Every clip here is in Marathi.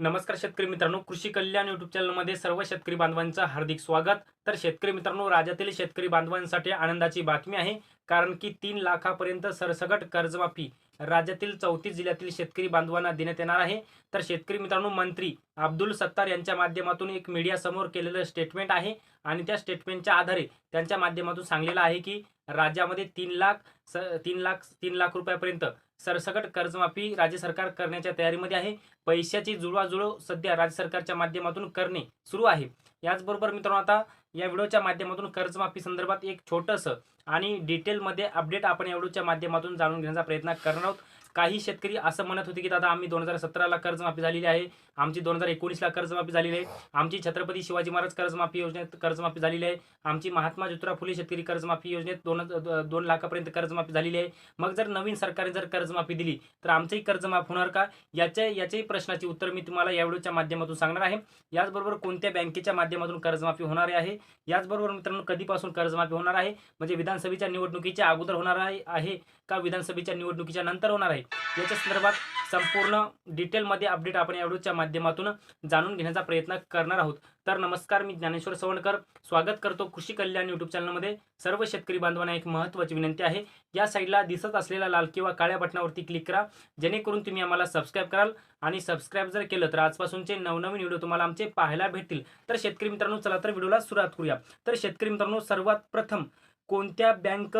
नमस्कार शेतकरी मित्रांनो कृषी कल्याण युट्यूब चॅनलमध्ये सर्व शेतकरी बांधवांचं हार्दिक स्वागत. तर शेतकरी मित्रांनो राज्यातील शेतकरी बांधवांसाठी आनंदाची बातमी आहे कारण की तीन लाखापर्यंत सरसगट कर्जमाफी राज्यातील चौतीस जिल्ह्यातील शेतकरी बांधवांना देण्यात येणार आहे. तर शेतकरी मित्रांनो मंत्री अब्दुल सत्तार यांच्या माध्यमातून एक मीडियासमोर केलेलं स्टेटमेंट आहे आणि त्या स्टेटमेंटच्या आधारे त्यांच्या माध्यमातून सांगलेलं आहे की राज्यामध्ये तीन लाख स तीन लाख तीन लाख रुपयापर्यंत सरसकट कर्जमाफी राज्य सरकार करण्याच्या तयारीमध्ये आहे. पैशाची जुळवाजुळव सध्या राज्य सरकारच्या माध्यमातून करणे सुरू आहे. याचबरोबर मित्रांनो आता या व्हिडिओच्या माध्यमातून कर्जमाफी संदर्भात एक छोटंसं आणि डिटेलमध्ये अपडेट आपण या व्हिडिओच्या माध्यमातून जाणून घेण्याचा प्रयत्न करणार आहोत. काही शेतकरी असं म्हणत होते की दादा आम्ही दोन हजार सतराला कर्जमाफी झालेली आहे. आमची दोन हजार एकोणीसला कर्जमाफी झालेली आहे. आमची छत्रपती शिवाजी महाराज कर्जमाफी योजनेत कर्जमाफी झालेली आहे. आमची महात्मा ज्योतिराव फुले शेतकरी कर्जमाफी योजनेत दोन दोन लाखापर्यंत कर्जमाफी झालेली आहे. मग जर नवीन सरकारने जर कर्जमाफी दिली तर आमचंही कर्जमाफ होणार का? याच्या याच्याही प्रश्नाची उत्तर मी तुम्हाला या व्हिडिओच्या माध्यमातून सांगणार आहे. याचबरोबर कोणत्या बँकेच्या माध्यमातून कर्जमाफी होणार आहे? याचबरोबर मित्रांनो कधीपासून कर्जमाफी होणार आहे? म्हणजे विधानसभेच्या निवडणुकीच्या अगोदर होणार आहे का विधानसभेच्या निवडणुकीच्या नंतर होणार आहे? याच्या संदर्भात संपूर्ण डिटेलमध्ये अपडेट आपण या व्हिडिओच्या माध्यमातून माध्यमातून जाणून घेण्याचा प्रयत्न करणार आहोत. तर नमस्कार मी ज्ञानेश्वर सवणकर. स्वागत करतो कृषी कल्याण यूट्यूब चॅनलमध्ये सर्व शेतकरी बांधवांना एक महत्त्वाची विनंती आहे. या साईडला दिसत असलेला लाल किंवा काळ्या बटनावरती क्लिक करा. जेणेकरून तुम्ही आम्हाला सबस्क्राईब कराल आणि सबस्क्राईब जर केलं तर आजपासूनचे नवनवीन व्हिडिओ तुम्हाला आमचे पाहायला भेटतील. तर शेतकरी मित्रांनो चला तर व्हिडिओला सुरुवात करूया. तर शेतकरी मित्रांनो सर्वात प्रथम कोणत्या बँक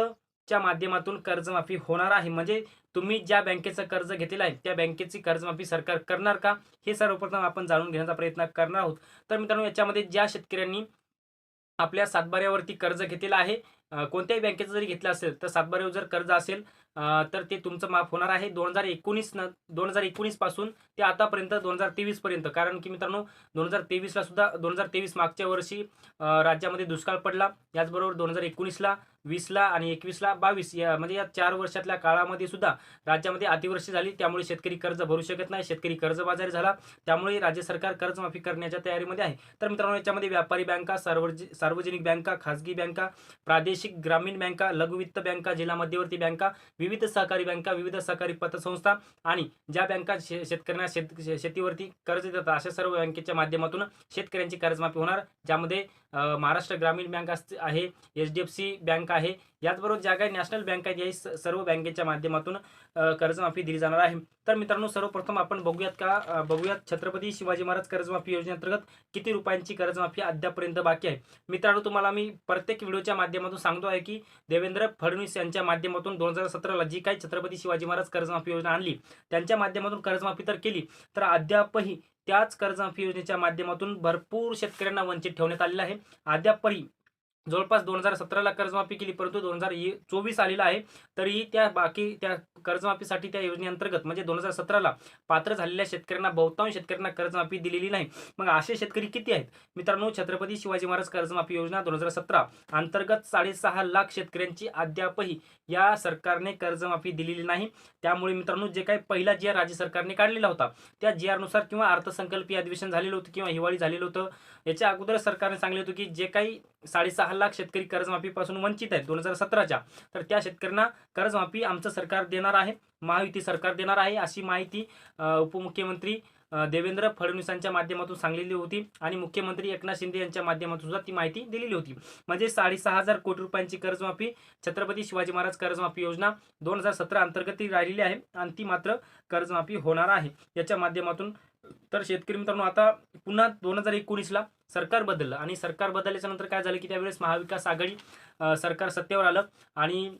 च्या माध्यमातून कर्जमाफी होणार आहे. म्हणजे तुम्ही ज्या बँकेचं कर्ज घेतलेलं आहे त्या बँकेची कर्जमाफी सरकार करणार का? हे सर्वप्रथम आपण जाणून घेण्याचा प्रयत्न करणार आहोत. तर मित्रांनो याच्यामध्ये ज्या शेतकऱ्यांनी आपल्या सातबाऱ्यावरती कर्ज घेतलेलं आहे कोणत्याही बँकेचं जरी घेतलं असेल तर सातबाऱ्यावर जर कर्ज असेल तर ते तुमचं माफ होणार आहे. दोन हजार एकोणीस न दोन हजार एकोणीसपासून ते आतापर्यंत दोन हजार तेवीस पर्यंत. कारण की मित्रांनो दोन हजार तेवीसला सुद्धा दोन हजार तेवीस मागच्या वर्षी राज्यामध्ये दुष्काळ पडला. याचबरोबर दोन हजार एकोणीसला वीसला आणि एकवीसला बावीस या म्हणजे या चार वर्षातल्या काळामध्ये सुद्धा राज्यामध्ये अतिवृष्टी झाली. त्यामुळे शेतकरी कर्ज भरू शकत नाही. शेतकरी कर्जबाजारी झाला. त्यामुळे राज्य सरकार कर्जमाफी करण्याच्या तयारीमध्ये आहे. तर मित्रांनो याच्यामध्ये व्यापारी बँका सार्वज सार्वजनिक बँका खाजगी बँका प्रादेशिक ग्रामीण बँका लघुवित्त बँका जिल्हा मध्यवर्ती बँका विविध सहकारी बँका विविध सहकारी पतसंस्था आणि ज्या बँका शे शेतकऱ्यांना शेत शेतीवरती कर्ज देतात अशा सर्व बँकेच्या माध्यमातून शेतकऱ्यांची कर्जमाफी होणार. ज्यामध्ये महाराष्ट्र ग्रामीण बँक असते आहे H D F C bank आहे याचबरोबर ज्या काही नॅशनल बँक आहेत याही सर्व बँकेच्या माध्यमातून कर्जमाफी दिली जाणार आहे. तर मित्रांनो सर्वप्रथम आपण बघूयात का बघूयात छत्रपती शिवाजी महाराज कर्जमाफी योजनेअंतर्गत किती रुपयांची कर्जमाफी अद्यापर्यंत बाकी आहे. मित्रांनो तुम्हाला मी प्रत्येक व्हिडिओच्या माध्यमातून सांगतो आहे की देवेंद्र फडणवीस यांच्या माध्यमातून दोन हजार सतराला जी काही छत्रपती शिवाजी महाराज कर्जमाफी योजना आणली त्यांच्या माध्यमातून कर्जमाफी तर केली तर अद्यापही त्याच कर्जमाफी योजनेच्या माध्यमातून भरपूर शेतकऱ्यांना वंचित ठेवण्यात आलेलं आहे. अद्यापही जवळपास दोन हजार सतराला कर्जमाफी केली परंतु दोन हजार चोवीस आलेला आहे तरीही त्या बाकी त्या कर्जमाफीसाठी त्या योजनेअंतर्गत म्हणजे दोन हजार सतराला पात्र झालेल्या शेतकऱ्यांना बहुतांश शेतकऱ्यांना कर्जमाफी दिलेली नाही. मग असे शेतकरी किती आहेत? मित्रांनो छत्रपती शिवाजी महाराज कर्जमाफी योजना दोन हजार सतरा अंतर्गत साडेसहा लाख शेतकऱ्यांची अद्यापही या सरकारने कर्जमाफी दिलेली नाही. त्यामुळे मित्रांनो जे काही पहिला जी आर राज्य सरकारने काढलेला होता त्या जी किंवा अर्थसंकल्पीय अधिवेशन झालेलं होतं किंवा हिवाळी झालेलं होतं याच्या अगोदर सरकारने सांगले होते की जे काही साडेसहा लाख शेतकरी कर्जमाफीपासून वंचित आहेत दोन हजार सतराच्या. तर त्या शेतकऱ्यांना कर्जमाफी आमचं सरकार देणार आहे महायुती सरकार देणार आहे अशी माहिती उपमुख्यमंत्री देवेंद्र फडणवीसांच्या माध्यमातून सांगलेली होती आणि मुख्यमंत्री एकनाथ शिंदे यांच्या माध्यमातून सुद्धा ती माहिती दिलेली होती. म्हणजे साडेसहा हजार कोटी रुपयांची कर्जमाफी छत्रपती शिवाजी महाराज कर्जमाफी योजना दोन हजार सतरा अंतर्गत ती राहिलेली आहे आणि ती मात्र कर्जमाफी होणार आहे. याच्या माध्यमातून तर शेतकरी मित्रांनो आता पुन्हा दोन हजार एकोणीसला सरकार बदललं आणि सरकार बदलल्याच्या नंतर काय झालं की त्यावेळेस महाविकास आघाडी सरकार सत्तेवर आलं आणि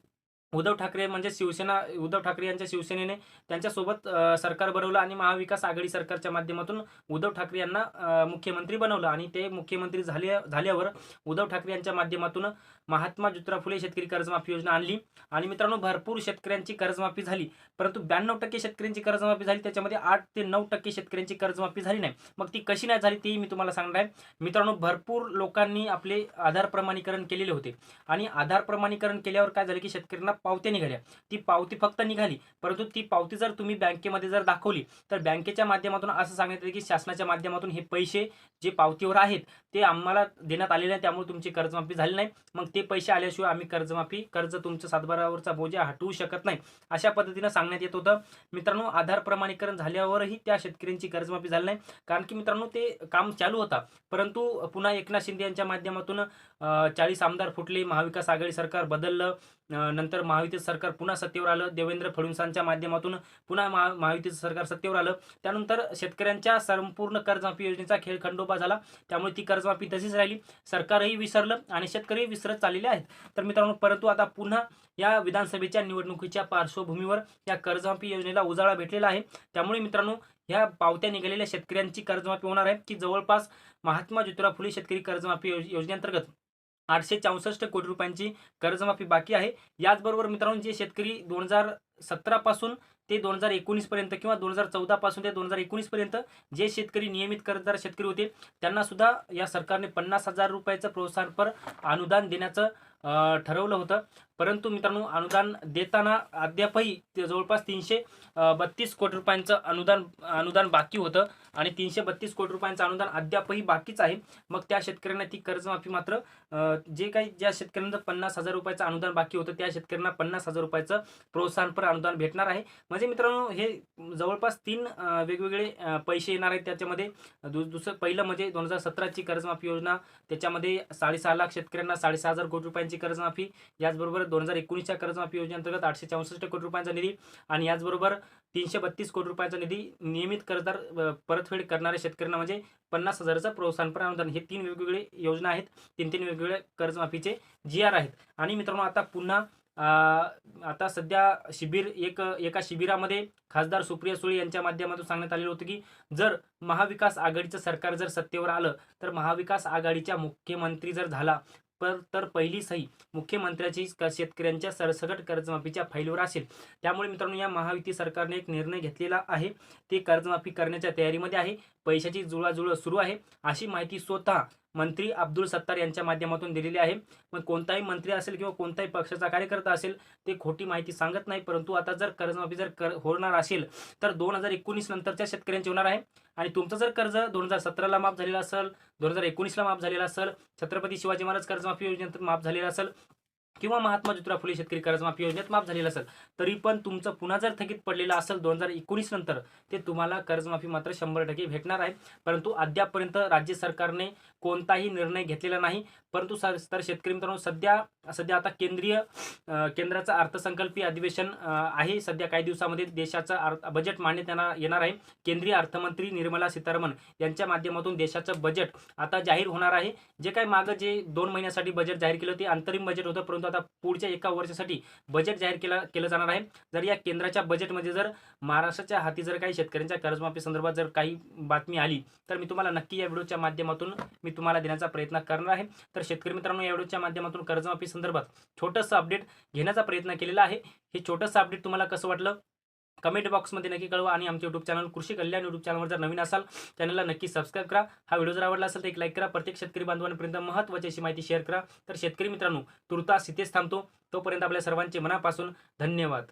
उद्धव ठाकरे म्हणजे शिवसेना उद्धव ठाकरे यांच्या शिवसेनेने त्यांच्यासोबत सरकार बनवलं आणि महाविकास आघाडी सरकारच्या माध्यमातून उद्धव ठाकरे यांना मुख्यमंत्री बनवलं आणि ते मुख्यमंत्री झाले झाल्यावर उद्धव ठाकरे यांच्या माध्यमातून महात्मा ज्योतिराव फुले शेतकरी कर्जमाफी योजना आणली. आणि मित्रांनो भरपूर शेतकऱ्यांची कर्जमाफी झाली. परंतु ब्याण्णव टक्के शेतकऱ्यांची कर्जमाफी झाली. त्याच्यामध्ये आठ ते नऊ टक्के शेतकऱ्यांची कर्जमाफी झाली नाही. मग ती कशी नाही झाली तेही मी तुम्हाला सांगणार आहे. मित्रांनो भरपूर लोकांनी आपले आधार प्रमाणीकरण केलेले होते. आणि आधार प्रमाणीकरण केल्यावर काय झालं की शेतकऱ्यांना पावत्या निघाल्या. ती पावती फक्त निघाली. परंतु ती पावती जर तुम्ही बँकेमध्ये जर दाखवली तर बँकेच्या माध्यमातून असं सांगण्यात येते की शासनाच्या माध्यमातून हे पैसे जे पावतीवर आहेत ते आम्हाला देण्यात आलेले नाही. त्यामुळे तुमची कर्जमाफी झाली नाही. मग ते पैसे आल्याशिवाय आम्ही कर्जमाफी कर्ज तुमच्या सातबारावरचा बोजा हटवू शकत नाही अशा पद्धतीनं सांगण्यात येत होतं. मित्रांनो आधार प्रमाणीकरण झाल्यावरही त्या शेतकऱ्यांची कर्जमाफी झाली नाही. कारण की मित्रांनो ते काम चालू होता. परंतु पुन्हा एकनाथ शिंदे यांच्या माध्यमातून चाळीस आमदार फुटले महाविकास आघाडी सरकार बदललं नंतर महायुतीचं सरकार पुन्हा सत्तेवर आलं. देवेंद्र फडणवीसांच्या माध्यमातून पुन्हा महा महायुतीचं सरकार सत्तेवर आलं. त्यानंतर शेतकऱ्यांच्या संपूर्ण कर्जमाफी योजनेचा खेळ खंडोबा झाला. त्यामुळे ती कर्जमाफी तशीच राहिली. सरकारही विसरलं आणि शेतकरीही विसरत चाललेले आहेत. तर मित्रांनो परंतु आता पुन्हा या विधानसभेच्या निवडणुकीच्या पार्श्वभूमीवर या कर्जमाफी योजनेला उजाळा भेटलेला आहे. त्यामुळे मित्रांनो ह्या पावत्या निघालेल्या शेतकऱ्यांची कर्जमाफी होणार आहे. की जवळपास महात्मा ज्योतिराव फुले शेतकरी कर्जमाफी योजनेअंतर्गत आठशे चौसष्ट कोटी रुपयांची कर्जमाफी बाकी आहे. याचबरोबर मित्रांनो जे शेतकरी दोन हजार सतरापासून ते दोन हजार एकोणीसपर्यंत किंवा दोन हजार चौदापासून ते दोन हजार एकोणीसपर्यंत जे शेतकरी नियमित कर्जदार शेतकरी होते त्यांना सुद्धा या सरकारने पन्नास हजार रुपयाचं प्रोत्साहनपर अनुदान देण्याचं ठरवलं होतं. परंतु मित्रांनो अनुदान देताना अद्यापही ते जवळपास तीनशे बत्तीस कोटी रुपयांचं अनुदान अनुदान बाकी होतं आणि तीनशे बत्तीस कोटी रुपयांचं अनुदान अद्यापही बाकीच आहे. मग त्या शेतकऱ्यांना ती कर्जमाफी मात्र जे काही ज्या शेतकऱ्यांना पन्नास हजार रुपयाचं अनुदान बाकी होतं त्या शेतकऱ्यांना पन्नास हजार रुपयाचं प्रोत्साहनपर अनुदान भेटणार आहे. म्हणजे मित्रांनो हे जवळपास तीन वेगवेगळे पैसे येणार आहेत त्याच्यामध्ये. दु दुसरं पहिलं म्हणजे दोन हजार सतराची कर्जमाफी योजना त्याच्यामध्ये साडेसहा लाख शेतकऱ्यांना साडेसहा हजार कोटी रुपयांची कर्जमाफी याचबरोबर दोन हजार एकोणीसच्या कर्जमाफी योजनेअंतर्गत आठशे चौसष्ट कोटी रुपयांचा निधी आणि याचबरोबर तीनशे बत्तीस कोटी रुपयांचा निधी नियमित कर्जदार परतफेड करणाऱ्या शेतकऱ्यांना म्हणजे पन्नास हजाराचं प्रोत्साहनपर अनुदान. हे तीन वेगवेगळे योजना आहेत. तीन तीन वेगवेगळे कर्जमाफीचे जी आर आहेत. आणि मित्रांनो आता पुन्हा आता सध्या शिबिर एक एका शिबिरामध्ये खासदार सुप्रिया सुळे यांच्या माध्यमातून सांगण्यात आलेलं होतं की जर महाविकास आघाडीचं सरकार जर सत्तेवर आलं तर महाविकास आघाडीच्या मुख्यमंत्री जर झाला पर तर पहिली सही मुख्यमंत्र्याची शेतकऱ्यांच्या सरसकट कर्जमाफीच्या फाईलवर असेल. त्यामुळे मित्रांनो या महायुती सरकारने एक निर्णय घेतलेला आहे. ते कर्जमाफी करण्याच्या तयारीमध्ये आहे. पैशाची जुळवाजुळव सुरू आहे. अशी माहिती स्वतः मंत्री अब्दुल सत्तार यांच्या माध्यमातून दिलेली आहे. मग कोणताही मंत्री असेल किंवा कोणताही पक्षाचा कार्यकर्ता असेल ते खोटी माहिती सांगत नाही. परंतु आता जर कर्जमाफी जर कर होणार असेल तर दोन हजार एकोणीस नंतरच्या शेतकऱ्यांची होणार आहे. आणि तुमचं जर कर्ज दोन हजार सतराला माफ झालेलं असेल दोन हजार एकोणीसला माफ झालेला असेल छत्रपती शिवाजी महाराज कर्जमाफी योजनेत माफ झालेला असेल किंवा महात्मा ज्योतिराव फुले शेतकरी कर्जमाफी योजनेत माफ झालेलं असेल तरी पण तुमचं पुन्हा जर थकीत पडलेलं असेल दोन हजार एकोणीस नंतर ते तुम्हाला कर्जमाफी मात्र शंभर टक्के भेटणार आहे. परंतु अद्यापपर्यंत राज्य सरकारने कोणताही निर्णय घेतलेला नाही. परंतु सर तर शेतकरी मित्रांनो सध्या सध्या आता केंद्रीय केंद्राचं अर्थसंकल्पीय अधिवेशन आहे. सध्या काही दिवसामध्ये देशाचं अर्थ बजेट मांडण्यात येणार येणार आहे. केंद्रीय अर्थमंत्री निर्मला सीतारामन यांच्या माध्यमातून देशाचं बजेट आता जाहीर होणार आहे. जे काही मागं जे दोन महिन्यासाठी बजेट जाहीर केलं ते अंतरिम बजेट होतं परंतु आता पुढच्या एका वर्षासाठी बजेट जाहीर केलं केलं जाणार आहे. जर या केंद्राच्या बजेटमध्ये जर महाराष्ट्राच्या हाती जर काही शेतकऱ्यांच्या कर्जमाफी संदर्भात जर काही बातमी आली तर मी तुम्हाला नक्की या व्हिडिओच्या माध्यमातून मी तुम्हाला देण्याचा प्रयत्न करणार आहे. तर तर शेतकरी मित्रांनो या व्हिडिओच्या माध्यमातून कर्जमाफी संदर्भात छोटंसं अपडेट घेण्याचा प्रयत्न केलेला आहे. हे छोटंसं अपडेट तुम्हाला कसं वाटलं? कमेंट बॉक्समध्ये नक्की कळवा आणि आमचे यूट्यूब चॅनल कृषी कल्याण यूट्यूब चॅनलवर जर नवीन असाल चॅनलला नक्की सबस्क्राईब करा. हा व्हिडिओ जर आवडला असेल तर एक लाईक करा. प्रत्येक शेतकरी बांधवांपर्यंत महत्त्वाची अशी माहिती शेअर करा. तर शेतकरी मित्रांनो तुर्तास इथेच थांबतो. तोपर्यंत आपल्या सर्वांचे मनापासून धन्यवाद.